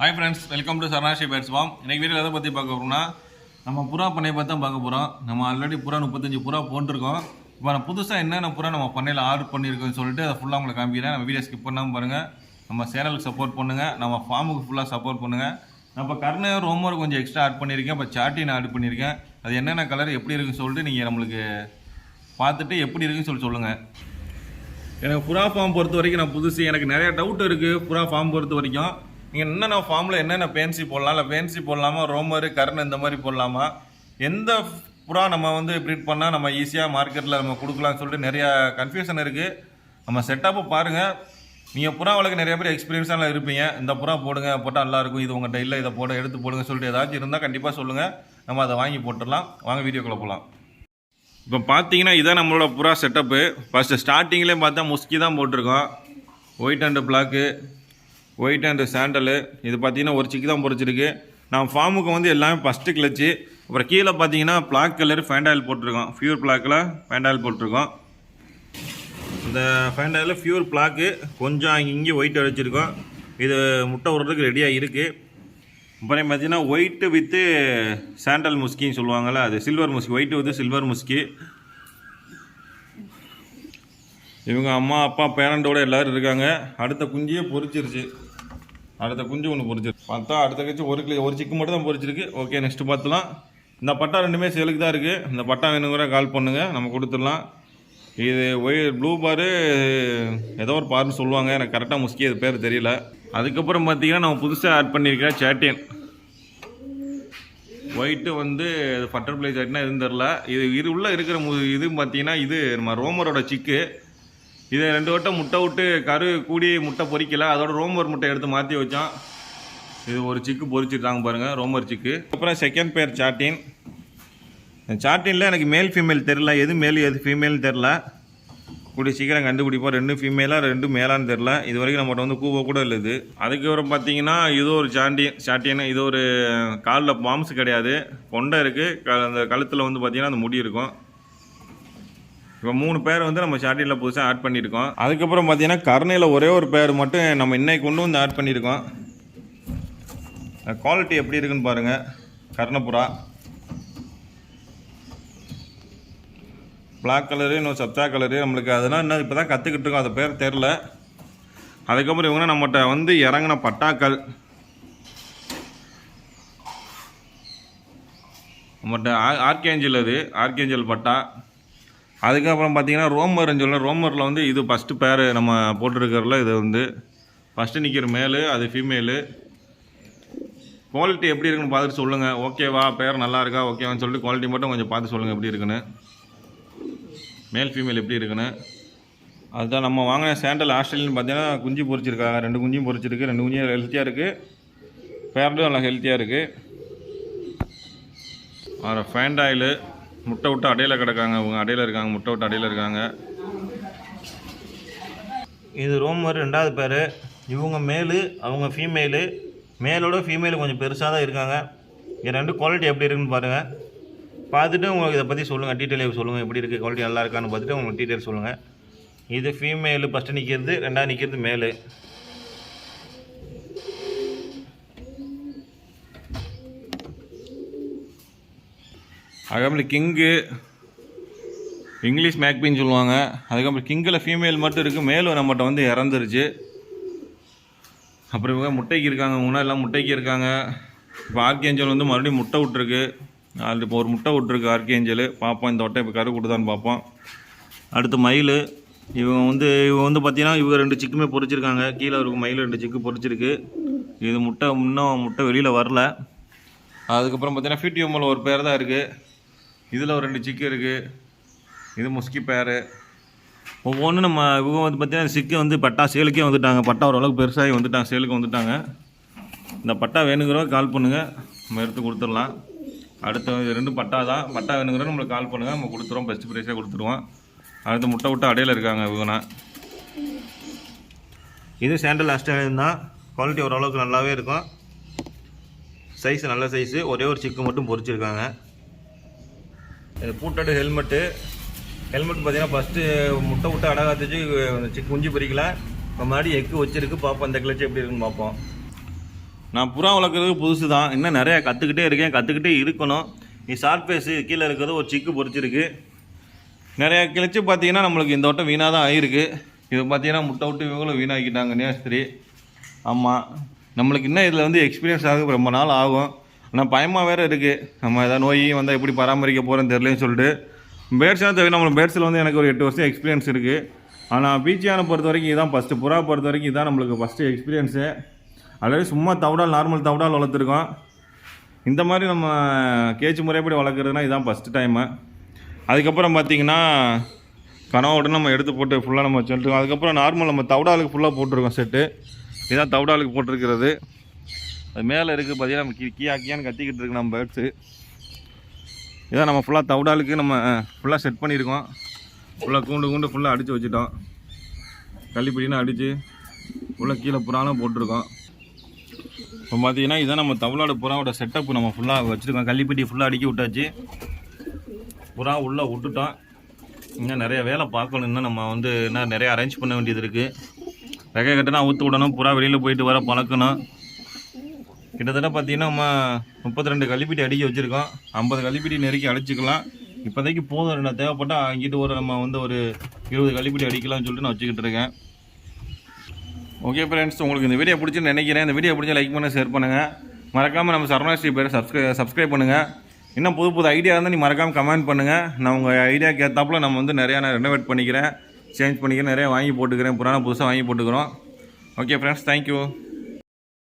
Hi friends welcome to Saranashi pets farm இன்னைக்கு video எதை பற்றி பார்க்க போகிறோம்னா நம்ம புறா பண்ணையை பார்த்து தான் பார்க்க போகிறோம் நம்ம ஆல்ரெடி புறா முப்பத்தஞ்சு புறா போட்டிருக்கோம். இப்போ நான் புதுசாக என்னென்ன புறா நம்ம பண்ணையில் ஆர்டர் பண்ணியிருக்கோம்னு சொல்லிட்டு அதை ஃபுல்லாக உங்களுக்கு காமிக்கிறேன். நம்ம வீடியோ ஸ்கிப் பண்ணாமல் பாருங்கள் நம்ம சேனலுக்கு சப்போர்ட் பண்ணுங்கள் நம்ம ஃபார்முக்கு ஃபுல்லாக சப்போர்ட் பண்ணுங்கள் நம்ம கர்ண ரோமர் கொஞ்சம் எக்ஸ்ட்ரா ஆட் பண்ணியிருக்கேன். இப்போ சாட்டின் ஆட் பண்ணியிருக்கேன். அது என்னென்ன கலர் எப்படி இருக்குன்னு சொல்லிட்டு நீங்கள் நம்மளுக்கு பார்த்துட்டு எப்படி இருக்குன்னு சொல்லி சொல்லுங்கள் எனக்கு புறா ஃபார்ம் பொறுத்த வரைக்கும் நான் புதுசு. எனக்கு நிறையா டவுட் இருக்குது புறா ஃபார்ம் பொறுத்த வரைக்கும். நீங்கள் என்னென்ன ஃபார்மில் என்னென்ன பேன்சி போடலாம்? இல்லை பேன்சி போடலாமா? ரோமரு கருண் இந்த மாதிரி போடலாமா? எந்த புறா நம்ம வந்து ப்ரீட் பண்ணால் நம்ம ஈஸியாக மார்க்கெட்டில் நம்ம கொடுக்கலாம்னு சொல்லிட்டு நிறையா கன்ஃபியூஷன் இருக்குது நம்ம செட்டப்பை பாருங்கள் நீங்கள் புறா வளர்க்க நிறைய பேர் எக்ஸ்பீரியன்ஸாக இருப்பீங்க. இந்த புறா போடுங்க போட்டால் நல்லாயிருக்கும் இது உங்கள்கிட்ட இல்லை இதை போட எடுத்து போடுங்க சொல்லிட்டு ஏதாச்சும் இருந்தால் கண்டிப்பாக சொல்லுங்கள் நம்ம அதை வாங்கி போட்டுடலாம். வாங்க வீடியோக்குள்ளே போகலாம் இப்போ பார்த்தீங்கன்னா இதான் நம்மளோட புறா செட்டப்பு ஃபஸ்ட்டு ஸ்டார்டிங்லேயே பார்த்தா முஸ்கி தான் போட்டிருக்கோம். White and black white and sandal இது பார்த்தீங்கன்னா ஒரு சிக்கி தான் பொறிச்சிருக்கு நான் ஃபார்முக்கு வந்து எல்லாமே ஃபஸ்ட்டு கிளச்சு அப்புறம் கீழே பார்த்தீங்கன்னா பிளாக் கலர் ஃபேண்டாயில் போட்டிருக்கோம். ஃபியூர் பிளாக்கில் ஃபேண்டாயில் போட்டிருக்கோம். இந்த ஃபேண்டாயில் ஃபியூர் பிளாக்கு கொஞ்சம் அங்கே இங்கே ஒயிட் அடிச்சிருக்கோம். இது முட்டை விடுறதுக்கு ரெடியாக இருக்குது அப்புறம் பார்த்தீங்கன்னா ஒயிட்டு வித்து சாண்டல் முஸ்கின்னு சொல்லுவாங்கள்ல அது சில்வர் முஸ்கி ஒயிட்டு வித்து சில்வர் முஸ்கி. இவங்க அம்மா அப்பா பேரண்ட்டோடு எல்லோரும் இருக்காங்க. அடுத்த குஞ்சியே பொரிச்சிருச்சு. அடுத்த குஞ்சு ஒன்று பொரிச்சிருக்கு பார்த்தா அடுத்த கட்சி ஒரு கிளி ஒரு சிக்கு மட்டும் தான் பொரிச்சிருக்கு. ஓகே நெக்ஸ்ட் பார்த்துலாம். இந்த பட்டா ரெண்டுமே சேலுக்கு தான் இருக்குது இந்த பட்டா வேணுங்கிற கால் பண்ணுங்கள் நம்ம கொடுத்துடலாம். இது ஒய் ப்ளூ பாரு ஏதோ ஒரு பார்னு சொல்லுவாங்க. எனக்கு கரெக்டாக முஸ்கி அது பேர் தெரியல. அதுக்கப்புறம் பார்த்தீங்கன்னா நம்ம புதுசாக ஆட் பண்ணியிருக்கேன் சேட்டியன் ஒயிட்டு வந்து பட்டர்ஃப்ளை சேட்டினா எதுவும் தெரில இது இது உள்ளே இருக்கிற மு இது பார்த்தீங்கன்னா இது நம்ம ரோமரோட சிக்கு இதை ரெண்டு வட்டம் முட்டை விட்டு கரு கூடி முட்டை பொறிக்கல. அதோட ரோமர் முட்டை எடுத்து மாற்றி வச்சோம் இது ஒரு சிக்கு பொரிச்சிருக்காங்க பாருங்கள் ரோமர் சிக்கு. அப்புறம் செகண்ட் பேர் சாட்டின் சாட்டினில் எனக்கு மேல் ஃபீமேல் தெரில எது மேல் எது ஃபீமேல்னு தெரில கூடிய சீக்கிரம் கண்டுபிடிப்போம். ரெண்டு ஃபீமேலாக ரெண்டு மேலான்னு தெரில இது வரைக்கும் நம்மகிட்ட வந்து கூவ கூட இல்லை இது. அதுக்கப்புறம் பார்த்தீங்கன்னா இது ஒரு சாண்டியன் சாட்டியன் இது ஒரு காலில் பாம்ஸ் கிடையாது. கொண்டை இருக்குது அந்த கழுத்தில் வந்து பார்த்தீங்கன்னா அந்த முடி இருக்கும். இப்போ மூணு பேர் வந்து நம்ம ஷார்ட்டியில் புதுசாக ஆட் பண்ணியிருக்கோம் அதுக்கப்புறம் பார்த்தீங்கன்னா கருணையில் ஒரே ஒரு பேர் மட்டும் நம்ம இன்னைக்கு கொண்டு வந்து ஆட் பண்ணியிருக்கோம் குவாலிட்டி எப்படி இருக்குன்னு பாருங்கள் கர்ணப்புறா பிளாக் கலரு இன்னும் சப்தா கலரு நம்மளுக்கு அதெல்லாம் இன்னும் இப்போ தான் கற்றுக்கிட்டு இருக்கோம். அது பேர் தெரில அதுக்கப்புறம் இவங்க நம்மகிட்ட வந்து இறங்கின பட்டாக்கள். நம்மகிட்ட ஆ- ஆர்கேஞ்சல் அது ஆர்கேஞ்சல் பட்டா. அதுக்கப்புறம் பார்த்தீங்கன்னா ரோமர்னு சொல்லலாம் ரோமரில் வந்து இது ஃபஸ்ட்டு பேர் நம்ம போட்டிருக்கிறதுல இது வந்து ஃபஸ்ட்டு நிற்கிற மேலு அது ஃபீமேலு குவாலிட்டி எப்படி இருக்குன்னு பார்த்துட்டு சொல்லுங்கள் ஓகேவா பேர் நல்லா இருக்கா ஓகேவான்னு சொல்லிட்டு குவாலிட்டி மட்டும் கொஞ்சம் பார்த்து சொல்லுங்கள் எப்படி இருக்குன்னு. மேல் ஃபீமேல் எப்படி இருக்குன்னு. அதுதான் நம்ம வாங்கின சேண்டல் ஆஸ்திரேலியன் பார்த்தீங்கன்னா குஞ்சு பொரிச்சிருக்காங்க. ரெண்டு குஞ்சும் பொரிச்சிருக்கு ரெண்டு குஞ்சும் ஹெல்த்தியாக இருக்குது பேரலும் நல்லா ஹெல்த்தியாக இருக்குது வேறு ஃபேண்ட் ஆயிலு முட்டை விட்டு அடையில் கிடக்காங்க. அவங்க அடையில் இருக்காங்க. முட்டை விட்டு அடையில் இருக்காங்க. இது ரோமர் ரெண்டாவது பேர் இவங்க மேலு அவங்க ஃபீமேலு மேலோட ஃபீமேலு கொஞ்சம் பெருசாக தான் இருக்காங்க. இது ரெண்டு குவாலிட்டி எப்படி இருக்குன்னு பாருங்கள் பார்த்துட்டு உங்களுக்கு இதை பற்றி சொல்லுங்கள் டீட்டெயில் சொல்லுங்கள் எப்படி இருக்குது குவாலிட்டி நல்லா இருக்கான்னு பார்த்துட்டு உங்களுக்கு டீட்டெயில் சொல்லுங்கள் இது ஃபீமேலு ஃபஸ்ட்டு நிற்கிறது ரெண்டாவது நிற்கிறது மேலு அதுக்கப்புறம் கிங்கு இங்கிலீஷ் மேக்பின்னு சொல்லுவாங்க. அதுக்கப்புறம் கிங்கில் ஃபீமேல் மட்டும் இருக்குது மேலும் நம்மகிட்ட வந்து இறந்துருச்சு. அப்புறம் இவங்க முட்டைக்கு இருக்காங்க முன்னாடி எல்லாம் முட்டைக்கு இருக்காங்க. இப்போ ஆர்கேஞ்சல் வந்து மறுபடியும் முட்டை விட்ருக்கு அது இப்போ ஒரு முட்டை விட்ருக்கு ஆர்கேஞ்சல் பார்ப்போம் இந்த வட்டை இப்போ கரு கொடுத்தான்னு பார்ப்போம். அடுத்து மயில். இவங்க வந்து இவங்க வந்து பார்த்தீங்கன்னா இவங்க ரெண்டு சிக்குமே பொரிச்சிருக்காங்க கீழே இருக்கும் மயில் ரெண்டு சிக்கு பொரிச்சிருக்கு இது முட்டை இன்னும் முட்டை வெளியில் வரல. அதுக்கப்புறம் பார்த்தீங்கன்னா ஃபியூட்டியூமில் ஒரு பேர் தான் இருக்குது இதில் ஒரு ரெண்டு சிக்கு இருக்குது இது முஸ்கி பேரு. ஒவ்வொன்றும் நம்ம இவங்க வந்து பார்த்தீங்கன்னா சிக்கு வந்து பட்டா சேலுக்கே வந்துட்டாங்க. பட்டா ஓரளவுக்கு பெருசாகி வந்துட்டாங்க சேலுக்கு வந்துட்டாங்க. இந்த பட்டா வேணுங்கிறவங்க கால் பண்ணுங்கள் நம்ம எடுத்து கொடுத்துடலாம். அடுத்த ரெண்டு பட்டா தான். பட்டா வேணுங்கிறவங்க நம்மளுக்கு கால் பண்ணுங்கள் நம்ம கொடுத்துருவோம். பெஸ்ட் ப்ரைஸாக கொடுத்துருவோம். அடுத்து முட்டை விட்டு அடையில் இருக்காங்க இவங்கனா. இது சேண்டல் ஆஸ்திரேலியன் தான். குவாலிட்டி ஓரளவுக்கு நல்லாவே இருக்கும். சைஸ் நல்ல சைஸு ஒரே ஒரு சிக்கு மட்டும் பொரிச்சிருக்காங்க பூட்டடு ஹெல்மெட்டு. ஹெல்மெட் பார்த்தீங்கன்னா ஃபஸ்ட்டு முட்டை விட்டு அடகாத்துச்சு குஞ்சு பொறிக்கல இப்போ மறுபடியும் எக்கு வச்சிருக்கு பார்ப்போம் இந்த கிளச்சு எப்படி இருக்குன்னு பார்ப்போம் நான் புறா வளர்க்குறது புதுசு தான் இன்னும் நிறையா கற்றுக்கிட்டே இருக்கேன் கற்றுக்கிட்டே இருக்கணும். நீ ஷார்ட் ஃபேஸு கீழே இருக்கிறது ஒரு சிக்கு பொறிச்சிருக்கு. நிறையா கிழிச்சு பார்த்தீங்கன்னா நம்மளுக்கு இந்த வட்டம் வீணாக தான் ஆகிருக்கு இது பார்த்தீங்கன்னா முட்டை விட்டு இவங்களும் வீணாக்கிட்டாங்க நேஸ்திரி. ஆமாம் நம்மளுக்கு இன்னும் இதில் வந்து எக்ஸ்பீரியன்ஸ் ஆக ரொம்ப நாள் ஆகும். ஆனால் பயமாக வேறு இருக்குது நம்ம எதாவது நோய் வந்தால் எப்படி பராமரிக்க போகிறோன்னு தெரியலன்னு சொல்லிட்டு பேர்ட்ஸ்லாம் தெரியும் நம்ம பேர்ட்ஸில் வந்து எனக்கு ஒரு எட்டு வருஷம் எக்ஸ்பீரியன்ஸ் இருக்குது ஆனால் பீச்சியான பொறுத்த வரைக்கும் இதான் ஃபஸ்ட்டு புறா பொறுத்த வரைக்கும் இதான் நம்மளுக்கு ஃபஸ்ட்டு எக்ஸ்பீரியன்ஸு ஆல்ரெடி சும்மா தவிடால் நார்மல் தவிடால் வளர்த்துருக்கோம். இந்த மாதிரி நம்ம கேச்சு முறைப்படி வளர்க்குறதுனா இதான் ஃபஸ்ட்டு டைமு அதுக்கப்புறம் பார்த்திங்கன்னா கனவோடு நம்ம எடுத்து போட்டு ஃபுல்லாக நம்ம சொல்லிட்டுருக்கோம் அதுக்கப்புறம் நார்மல் நம்ம தவிடாலுக்கு ஃபுல்லாக போட்டிருக்கோம் செட்டு இதுதான் தவிடாலுக்கு போட்டிருக்கிறது. அது மேலே இருக்குது பார்த்தீங்கன்னா நம்ம கீ கீயா கீயான்னு கத்திக்கிட்டு இருக்கு நம்ம பேர்ட்ஸு. இதான் நம்ம ஃபுல்லாக தவிடாலுக்கு நம்ம ஃபுல்லாக செட் பண்ணியிருக்கோம். ஃபுல்லாக கூண்டு கூண்டு ஃபுல்லாக அடித்து வச்சுட்டோம். கள்ளிப்பிடினா அடித்து ஃபுல்லாக கீழே புறாலும் போட்டிருக்கோம். இப்போ பார்த்தீங்கன்னா இதான் நம்ம தமிழ்நாடு புறாவோட செட்டப் நம்ம ஃபுல்லாக வச்சுருக்கோம். கள்ளிப்பட்டி ஃபுல்லாக அடிக்க விட்டாச்சு. புறா உள்ளே விட்டுட்டோம். இன்னும் நிறைய வேலை பார்க்கணும். இன்னும் நம்ம வந்து இன்னும் நிறைய அரேஞ்ச் பண்ண வேண்டியது இருக்குது ரெகை கட்டினா ஊற்று விடணும். புறா வெளியில் போயிட்டு வர பழக்கணும். கிட்டத்தட்ட பார்த்தீங்கன்னா நம்ம முப்பத்தி ரெண்டு கழிப்பீட்டி அடிக்க வச்சுருக்கோம். ஐம்பது கள்ளிப்பீட்டி நெருக்கி அடிச்சுக்கலாம். இப்போதைக்கு போதும் என்ன தேவைப்பட்டால் அங்கிட்டு ஒரு நம்ம வந்து ஒரு இருபது கள்ளிப்பட்டி அடிக்கலாம்னு சொல்லிட்டு நான் வச்சுக்கிட்டு இருக்கேன். ஓகே ஃப்ரெண்ட்ஸ் உங்களுக்கு இந்த வீடியோ பிடிச்சுன்னு நினைக்கிறேன். இந்த வீடியோ பிடிச்சா லைக் பண்ண ஷேர் பண்ணுங்கள் மறக்காமல் நம்ம சரணாஸ்ரீ பேரை சப்ஸ்கிரை சப்ஸ்கிரைப் பண்ணுங்கள் இன்னும் புது புது ஐடியா இருந்தால் நீ மறக்காமல் கமெண்ட் பண்ணுங்கள் நான் உங்கள் ஐடியாக்கு ஏற்றாப்புல நம்ம வந்து நிறையா நான் ரெனோவேட் பண்ணிக்கிறேன். சேஞ்ச் பண்ணிக்கிறேன் நிறையா வாங்கி போட்டுக்கிறேன். புராண புதுசாக வாங்கி போட்டுக்கிறோம். Okay friends thank you